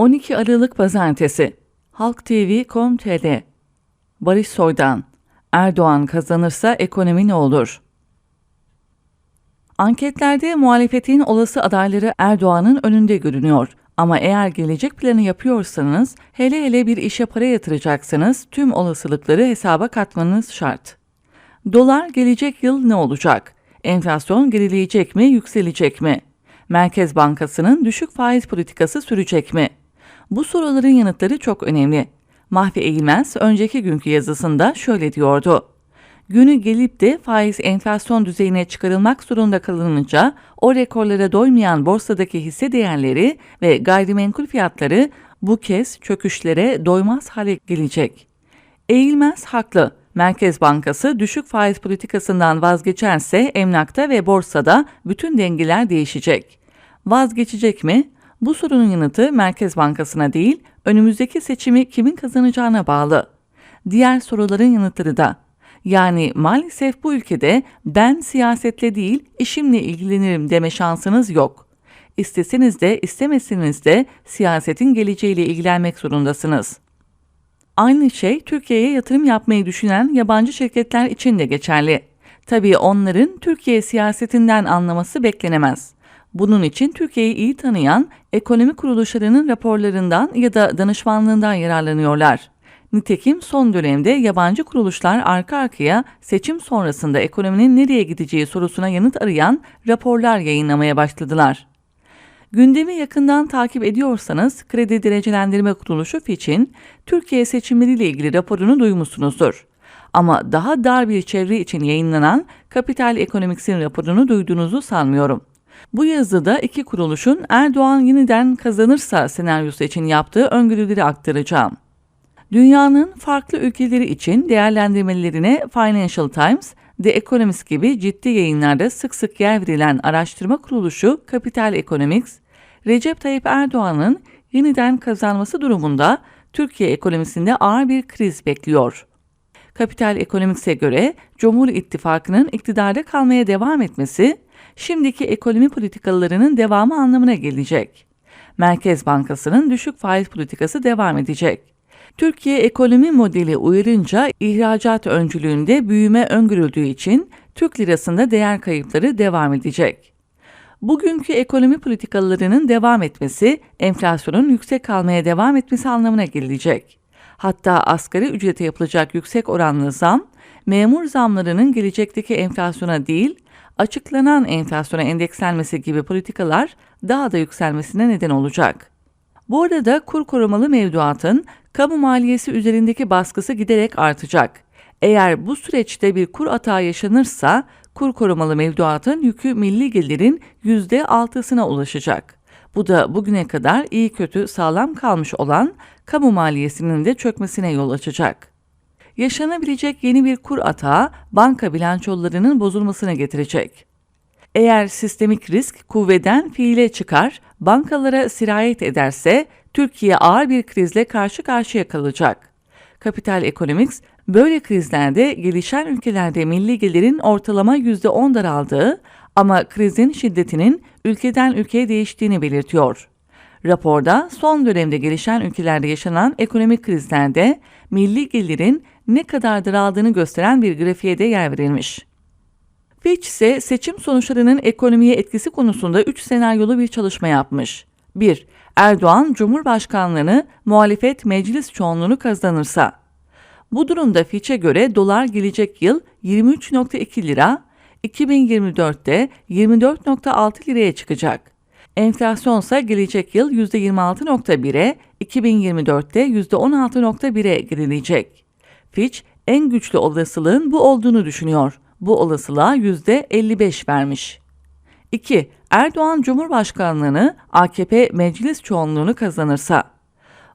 12 Aralık Pazartesi Halk TV.com.tr Barış Soydan Erdoğan kazanırsa ekonomi ne olur? Anketlerde muhalefetin olası adayları Erdoğan'ın önünde görünüyor. Ama eğer gelecek planı yapıyorsanız, hele hele bir işe para yatıracaksanız tüm olasılıkları hesaba katmanız şart. Dolar gelecek yıl ne olacak? Enflasyon gerileyecek mi, yükselecek mi? Merkez Bankası'nın düşük faiz politikası sürecek mi? Bu soruların yanıtları çok önemli. Mahfi Eğilmez önceki günkü yazısında şöyle diyordu. Günü gelip de faiz enflasyon düzeyine çıkarılmak zorunda kalınınca o rekorlara doymayan borsadaki hisse değerleri ve gayrimenkul fiyatları bu kez çöküşlere doymaz hale gelecek. Eğilmez haklı. Merkez Bankası düşük faiz politikasından vazgeçerse emlakta ve borsada bütün dengeler değişecek. Vazgeçecek mi? Bu sorunun yanıtı Merkez Bankası'na değil, önümüzdeki seçimi kimin kazanacağına bağlı. Diğer soruların yanıtları da. Yani maalesef bu ülkede ben siyasetle değil işimle ilgilenirim deme şansınız yok. İsteseniz de istemeseniz de siyasetin geleceğiyle ilgilenmek zorundasınız. Aynı şey Türkiye'ye yatırım yapmayı düşünen yabancı şirketler için de geçerli. Tabii onların Türkiye siyasetinden anlaması beklenemez. Bunun için Türkiye'yi iyi tanıyan ekonomi kuruluşlarının raporlarından ya da danışmanlığından yararlanıyorlar. Nitekim son dönemde yabancı kuruluşlar arka arkaya seçim sonrasında ekonominin nereye gideceği sorusuna yanıt arayan raporlar yayınlamaya başladılar. Gündemi yakından takip ediyorsanız Kredi Derecelendirme Kuruluşu Fitch'in Türkiye seçimleriyle ilgili raporunu duymuşsunuzdur. Ama daha dar bir çevre için yayınlanan Kapital Ekonomics'in raporunu duyduğunuzu sanmıyorum. Bu yazıda iki kuruluşun Erdoğan yeniden kazanırsa senaryosu için yaptığı öngörüleri aktaracağım. Dünyanın farklı ülkeleri için değerlendirmelerine Financial Times, The Economist gibi ciddi yayınlarda sık sık yer verilen araştırma kuruluşu Capital Economics, Recep Tayyip Erdoğan'ın yeniden kazanması durumunda Türkiye ekonomisinde ağır bir kriz bekliyor. Capital Economics'e göre Cumhur İttifakı'nın iktidarda kalmaya devam etmesi, şimdiki ekonomi politikalarının devamı anlamına gelecek. Merkez Bankası'nın düşük faiz politikası devam edecek. Türkiye ekonomi modeli uyarınca ihracat öncülüğünde büyüme öngörüldüğü için Türk lirasında değer kayıpları devam edecek. Bugünkü ekonomi politikalarının devam etmesi, enflasyonun yüksek kalmaya devam etmesi anlamına gelecek. Hatta asgari ücrete yapılacak yüksek oranlı zam, memur zamlarının gelecekteki enflasyona değil, açıklanan enflasyona endekslenmesi gibi politikalar daha da yükselmesine neden olacak. Bu arada kur korumalı mevduatın kamu maliyesi üzerindeki baskısı giderek artacak. Eğer bu süreçte bir kur atağı yaşanırsa kur korumalı mevduatın yükü milli gelirin %6'sına ulaşacak. Bu da bugüne kadar iyi kötü sağlam kalmış olan kamu maliyesinin de çökmesine yol açacak. Yaşanabilecek yeni bir kur atağı banka bilançolarının bozulmasına getirecek. Eğer sistemik risk kuvveden fiile çıkar, bankalara sirayet ederse Türkiye ağır bir krizle karşı karşıya kalacak. Capital Economics, böyle krizlerde gelişen ülkelerde milli gelirin ortalama %10 daraldığı ama krizin şiddetinin ülkeden ülkeye değiştiğini belirtiyor. Raporda son dönemde gelişen ülkelerde yaşanan ekonomik krizlerde milli gelirin ne kadar daraldığını gösteren bir grafiğe de yer verilmiş. Fitch ise seçim sonuçlarının ekonomiye etkisi konusunda 3 senaryolu bir çalışma yapmış. 1. Erdoğan Cumhurbaşkanlığını muhalefet meclis çoğunluğunu kazanırsa. Bu durumda Fitch'e göre dolar gelecek yıl 23.2 lira, 2024'te 24.6 liraya çıkacak. Enflasyon ise gelecek yıl %26.1'e, 2024'te %16.1'e gerilecek. Fitch en güçlü olasılığın bu olduğunu düşünüyor. Bu olasılığa %55 vermiş. 2. Erdoğan Cumhurbaşkanlığını AKP meclis çoğunluğunu kazanırsa.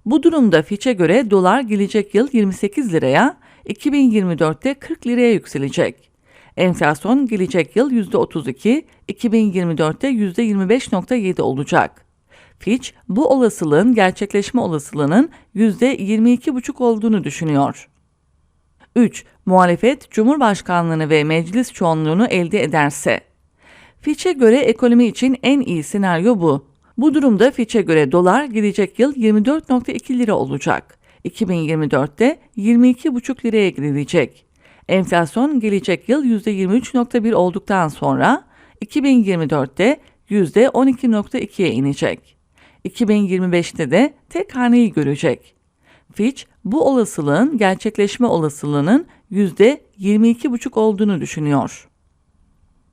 Bu durumda Fitch'e göre dolar gelecek yıl 28 liraya, 2024'te 40 liraya yükselecek. Enflasyon gelecek yıl %32, 2024'te %25.7 olacak. Fitch bu olasılığın gerçekleşme olasılığının %22,5 olduğunu düşünüyor. 3. Muhalefet Cumhurbaşkanlığını ve meclis çoğunluğunu elde ederse. Fitch'e göre ekonomi için en iyi senaryo bu. Bu durumda Fitch'e göre dolar gelecek yıl 24.2 lira olacak. 2024'te 22,5 liraya girilecek. Enflasyon gelecek yıl %23.1 olduktan sonra 2024'te %12.2'ye inecek. 2025'te de tek haneyi görecek. Fitch bu olasılığın gerçekleşme olasılığının %22,5 olduğunu düşünüyor.